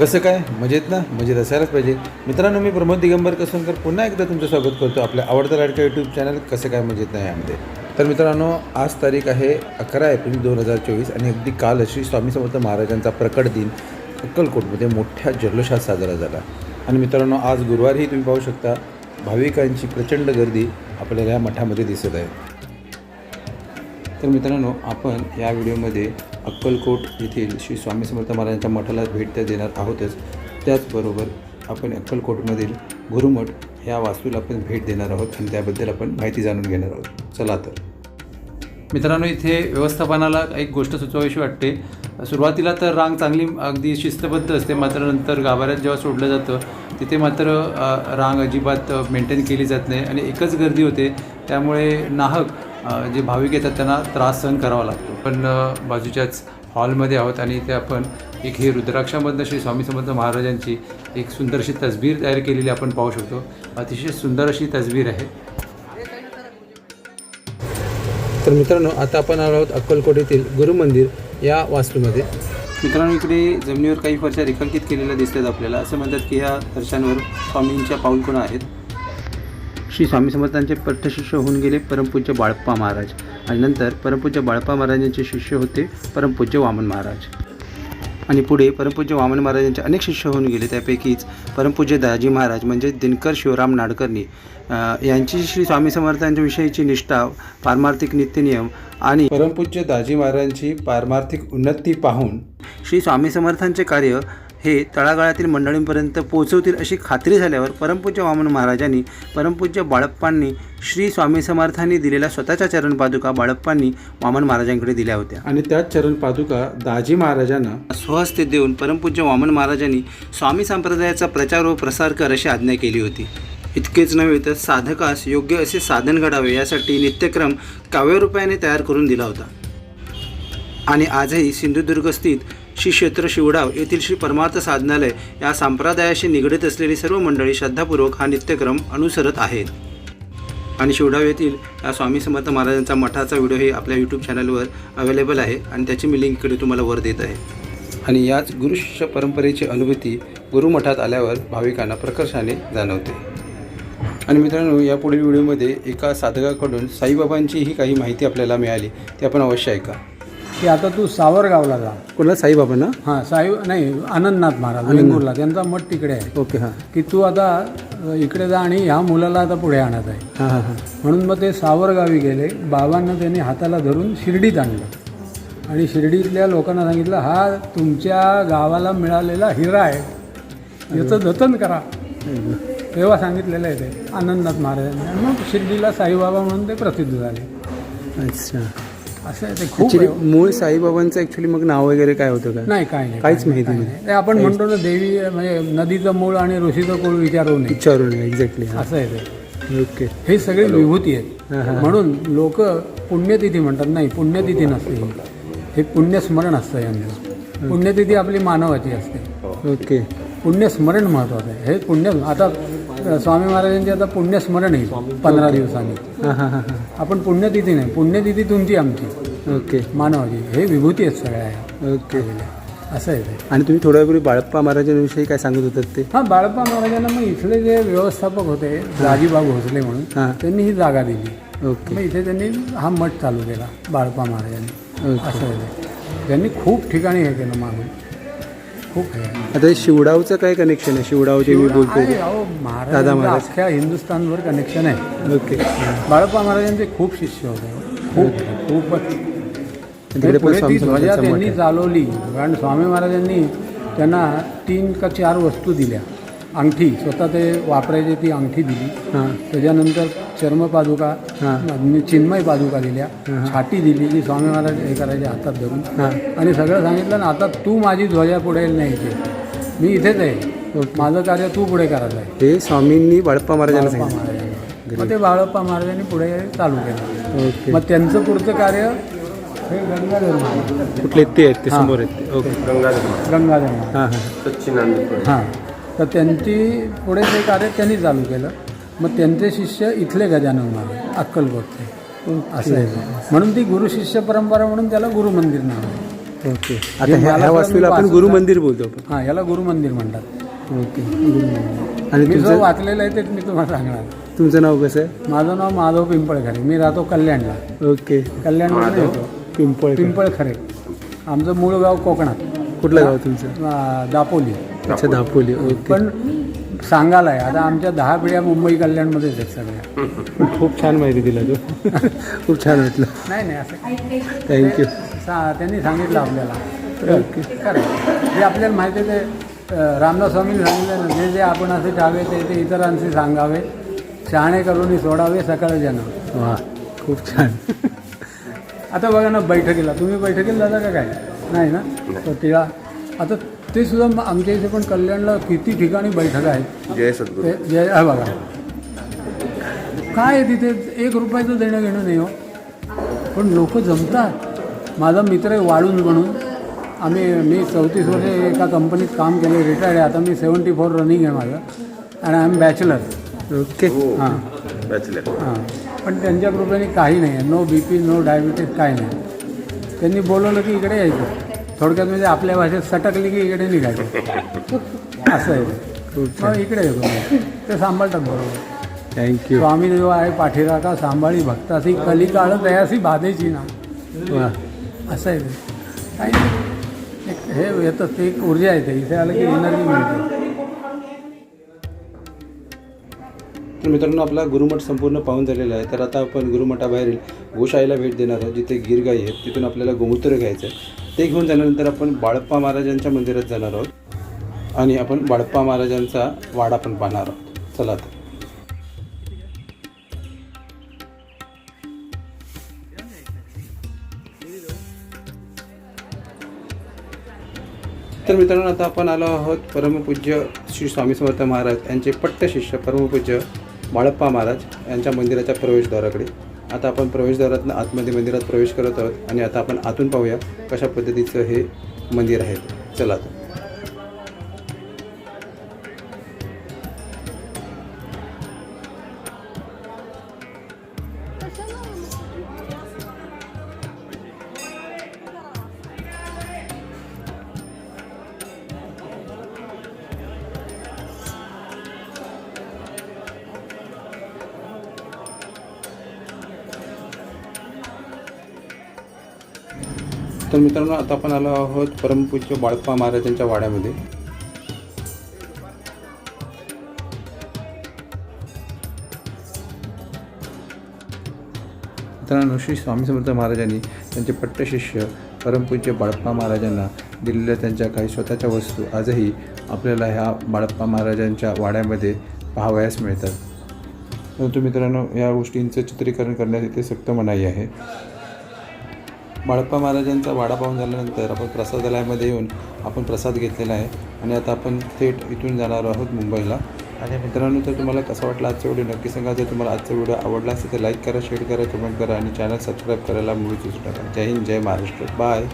कसं काय? मजेत ना? मजेत असायलाच पाहिजे. मित्रांनो मी प्रमोद दिगंबर कसनकर पुन्हा एकदा तुमचं स्वागत करतो आपल्या आवडत्या लाडक्या यूट्यूब चॅनल कसं काय मजेत नाही यामध्ये. तर मित्रांनो आज तारीख आहे अकरा एप्रिल दोन हजार चोवीस आणि अगदी काल श्री स्वामी समर्थ महाराजांचा प्रकट दिन अक्कलकोटमध्ये मोठ्या जल्लोषात साजरा झाला. आणि मित्रांनो आज गुरुवारीही तुम्ही पाहू शकता भाविकांची प्रचंड गर्दी आपल्याला या मठामध्ये दिसत आहे. तर मित्रांनो आपण या व्हिडिओमध्ये अक्कलकोट येथील श्री स्वामी समर्थ महाराजांच्या मठाला भेट तर देणार आहोतच. त्याचबरोबर आपण अक्कलकोटमधील गुरुमठ या वास्तूला आपण भेट देणार आहोत आणि त्याबद्दल आपण माहिती जाणून घेणार आहोत. चला तर. मित्रांनो इथे व्यवस्थापनाला एक गोष्ट सुचवावीशी वाटते. सुरुवातीला तर रांग चांगली अगदी शिस्तबद्ध असते मात्र नंतर गाभाऱ्यात जेव्हा सोडलं जातं तिथे मात्र रांग अजिबात मेंटेन केली जात नाही आणि एकच गर्दी होते. त्यामुळे नाहक जे भाविक येतात त्यांना त्रास सहन करावा लागतो. पण बाजूच्याच हॉलमध्ये आहोत आणि इथे आपण एक हे रुद्राक्षामधनं श्री स्वामी समर्थ महाराजांची एक सुंदर अशी तसबीर तयार केलेली आपण पाहू शकतो. अतिशय सुंदर अशी तसबीर आहे. तर मित्रांनो आता आपण आलो आहोत अक्कलकोट येथील गुरुमंदिर या वास्तूमध्ये. मित्रांनो इकडे जमिनीवर काही फरशा रेखांकित केलेल्या दिसतात आपल्याला. असं म्हणतात की ह्या फरशांवर स्वामींच्या पाऊलखुणा आहेत. श्री स्वामी समर्थांचे पट्टशिष्य होऊन गेले परमपूज्य बाळप्पा महाराज. आणि नंतर परमपूज्य बाळप्पा महाराजांचे शिष्य होते परमपूज्य वामन महाराज. आणि पुढे परमपूज्य वामन महाराजांचे अनेक शिष्य होऊन गेले. त्यापैकीच परमपूज्य दाजी महाराज म्हणजे दिनकर शिवराम नाडकर्णी. यांची श्री स्वामी समर्थांच्या विषयीची निष्ठा पारमार्थिक नित्यनियम आणि परमपूज्य दाजी महाराजांची पारमार्थिक उन्नती पाहून श्री स्वामी समर्थांचे कार्य हे तळागाळातील मंडळींपर्यंत पोहोचवतील अशी खात्री झाल्यावर परमपूज्य वामन महाराजांनी परमपूज्य बाळप्पांनी श्री स्वामी समर्थांनी दिलेल्या स्वतःच्या चरण पादुका बाळप्पांनी वामन महाराजांकडे दिल्या होत्या. आणि त्याच चरण पादुका दाजी महाराजांना स्वहस्ते देऊन परमपूज्य वामन महाराजांनी स्वामी संप्रदायाचा प्रचार व प्रसार कर अशी आज्ञा केली होती. इतकेच नव्हे तर साधकास योग्य असे साधन घडावे यासाठी नित्यक्रम काव्यरूपाने तयार करून दिला होता. आणि आजही सिंधुदुर्गस्थित श्री क्षेत्र शिवडाव येथील श्री परमार्थ साधनालय या संप्रदायाशी निगडीत असलेली सर्व मंडळी श्रद्धापूर्वक हा नित्यक्रम अनुसरत आहेत. आणि शिवडाव येथील या स्वामी समर्थ महाराजांचा मठाचा व्हिडिओही आपल्या यूट्यूब चॅनलवर अवेलेबल आहे आणि त्याची मी लिंक इकडे तुम्हाला वर देत आहे. आणि याच गुरुशिष्य परंपरेची अनुभूती गुरुमठात आल्यावर भाविकांना प्रकर्षाने जाणवते. आणि मित्रांनो या पुढील व्हिडिओमध्ये एका साधकाकडून साईबाबांची ही काही माहिती आपल्याला मिळाली ती आपण अवश्य ऐका. की आता तू सावरगावला जा. कोणाला? साईबाबा ना हां साई नाही आनंदनाथ महाराज वेंगुर्ला त्यांचा मठ तिकडे आहे. ओके हां. की तू आता इकडे जा आणि ह्या मुलाला आता पुढे आणत आहे. हां हां हां. म्हणून मग ते सावरगावी गेले. बाबांना त्यांनी हाताला धरून शिर्डीत आणलं. आणि शिर्डीतल्या लोकांना सांगितलं हा तुमच्या गावाला मिळालेला हिरा आहे. याचं जतन करा. तेव्हा सांगितलेलं आहे ते आनंदनाथ महाराजांनी. आणि मग शिर्डीला साईबाबा म्हणून ते प्रसिद्ध झाले. अच्छा. असं आहे ते खूप. मूळ साईबाबांचं ॲक्च्युली मग नाव वगैरे काय होतं का? नाही काय नाही काहीच माहिती नाही. ते आपण म्हणतो ना देवी म्हणजे नदीचं मूळ आणि ऋषीचं कुळ विचारू नये विचारून एक्झॅक्टली असं आहे ते. ओके हे सगळी विभूती आहेत. म्हणून लोक पुण्यतिथी म्हणतात. नाही पुण्यतिथी नसते ही. हे पुण्यस्मरण असतं यांचं. पुण्यतिथी आपली मानवाची असते. ओके पुण्यस्मरण महत्वाचं आहे. हे पुण्य आता स्वामी महाराजांचे आता पुण्यस्मरण येईल पंधरा दिवसांनी. हां हां हां हां. आपण पुण्यतिथी नाही पुण्यतिथी तुमची आमची. ओके. मानवाची. हे विभूती आहेत सगळ्या ओके. असं आहे ते. आणि तुम्ही थोड्या वेळी बाळप्पा महाराजांविषयी काय सांगत होतात ते? हां बाळप्पा महाराजांना मग इथले जे व्यवस्थापक होते दाजीबा भोसले म्हणून हां. त्यांनी ही जागा दिली. ओके. मग इथे त्यांनी हा मठ चालू केला बाळप्पा महाराजांनी. ओके. असं आहे ते. त्यांनी खूप ठिकाणी हे केलं मागून. खूप आहे. आता हे शिवडावचं काय कनेक्शन आहे? शिवडाव जे मी बोलतो अहो दादा महाराज. अख्ख्या हिंदुस्थानवर कनेक्शन आहे. ओके. बाळप्पा महाराजांचे खूप शिष्य होते. खूप खूपच. तिकडे ते पण पुढे स्वामी ती ध्वजा समर्थांचा मठ त्यांनी आहे. चालवली. कारण स्वामी महाराजांनी त्यांना तीन का चार वस्तू दिल्या. अंगठी स्वतः ते वापरायचे ती अंगठी दिली. हां. त्याच्यानंतर चर्मपादुका हां. आणि चिन्मय पादुका दिल्या. छाटी दिली की स्वामी महाराज हे करायचे हातात धरून. आणि सगळं सांगितलं ना आता तू माझी ध्वजा पुढे न्यायची मी इथेच आहे. माझं कार्य तू पुढे करायचं आहे. हे स्वामींनी बाळप्पा महाराजांना सांगितलं. मग ते बाळप्पा महाराजांनी पुढे चालू केलं. ओके. मग त्यांचं पुढचं कार्य हे गंगाधर महाराज. कुठले ते? आहेत ते समोर आहेत ओके. गंगाधर महाराज. हां हां. हां. तर त्यांची पुढे ते कार्य त्यांनी चालू केलं. मग त्यांचे शिष्य इथले गजानन महाराज अक्कलकोटचे. असं आहे ते. म्हणून ती गुरु शिष्य परंपरा म्हणून त्याला गुरुमंदिर नाव आहे. ओके. आता ह्या वास्तूला आपण गुरु मंदिर बोलतो हां याला गुरु मंदिर म्हणतात. ओके. आणि मी जो वाचलेलं आहे तेच मी तुम्हाला सांगणार. तुमचं नाव कसं आहे? माझं नाव माधव पिंपळखरे. मी राहतो कल्याणला. ओके. कल्याणमध्ये येतो. पिंपळ पिंपळखरे. आमचं मूळ गाव कोकणात. कुठलं गाव तुमचं? अं, दापोली. अच्छा दापोली. ओके. पण सांगायला आहे आता आमच्या दहा पिढ्या मुंबई कल्याणमध्येच आहेत सगळ्या. खूप छान माहिती दिला तू. खूप छान वाटलं. नाही नाही असं काही. थँक्यू सा त्यांनी सांगितलं आपल्याला. खरं जे आपल्याला माहिती आहे ते अं, रामदास स्वामींनी सांगितलं ना जे जे आपण असे ठावे ते ते इतरांशी सांगावे शहाणे करून सोडावे सकाळ जन वा खूप छान. आता बघा ना बैठकीला. तुम्ही बैठकीला जाता का काय? नाही ना? तर तिला आता ते सुद्धा म- आमच्या इथे पण कल्याणला किती ठिकाणी बैठक आहेत. जय सद्गुरू. ते जे हा बघा. काय आहे तिथे? एक रुपयाचं देणं घेणं नाही हो. पण लोक जमतात. माझा मित्र आहे वाळून म्हणून. आम्ही मी चौतीस वर्ष एका कंपनीत काम केलं रिटायर्ड आहे. आता मी सेवन्टी फोर रनिंग आहे माझं. आणि आय एम बॅचलर ओके. हां. बॅचलर हां. पण त्यांच्या कृपेने काही नाही. आहे no B P no diabetes काही नाही. त्यांनी बोलवलं की इकडे यायचं. थोडक्यात म्हणजे आपल्या भाषेत सटकली की इकडे निघायचं. असं आहे. मग इकडे येतो. ते सांभाळतात बरोबर. थँक्यू स्वामी देव आहे पाठीराखा सांभाळी भक्तासी कलिकाळ दयासी बाधेची ना. असं आहे. ते काही हे येतं ते एक ऊर्जा येते इथे आलं की एनर्जी मिळते. तर मित्रांनो आपला गुरुमठ संपूर्ण पाहून झालेला आहे. तर आता आपण गुरुमठाबाहेरील गोशाळेला भेट देणार आहोत जिथे गिरगाई आहेत तिथून आपल्याला गोमूत्र घ्यायचं आहे ते घेऊन झाल्यानंतर आपण बाळप्पा महाराजांच्या मंदिरात जाणार आहोत आणि आपण बाळप्पा महाराजांचा वाडा पण पाहणार आहोत. चला तर. तर मित्रांनो आता आपण आलो आहोत परमपूज्य श्री स्वामी समर्थ महाराज यांचे पट्ट शिष्य परमपूज्य बाळप्पा महाराज यांच्या मंदिराच्या प्रवेशद्वाराकडे. आता आपण प्रवेशद्वारातनं आतमध्ये मंदिरात प्रवेश करत आहोत आणि आता आपण आतून पाहूया कशा पद्धतीचं हे मंदिर आहे. चला तर. तर मित्रांनो आता आपण आलो आहोत परमपूज्य बाळप्पा महाराजांच्या वाड्यामध्ये. मित्रांनो श्री स्वामी समर्थ महाराजांनी त्यांचे पट्टशिष्य परमपूज्य बाळप्पा महाराजांना दिलेल्या त्यांच्या काही स्वतःच्या वस्तू आजही आपल्याला ह्या बाळप्पा महाराजांच्या वाड्यामध्ये पाहावयास मिळतात. परंतु मित्रांनो या गोष्टींचं चित्रीकरण करण्यास इथे सक्त मनाई आहे. बाळप्पा महाराजांचा वाडा पाहून झाल्यानंतर आपण प्रसादालयामध्ये येऊन आपण प्रसाद घेतलेला आहे. आणि आता आपण थेट इथून जाणार आहोत मुंबईला. आणि मित्रांनो तर तुम्हाला कसा वाटला आजचा व्हिडिओ नक्की सांगा. जर तुम्हाला आजचा व्हिडिओ आवडला असेल तर लाईक करा शेअर करा कमेंट करा आणि चॅनल सबस्क्राईब करायला मुळीच विसरू नका. जय हिंद जय महाराष्ट्र. बाय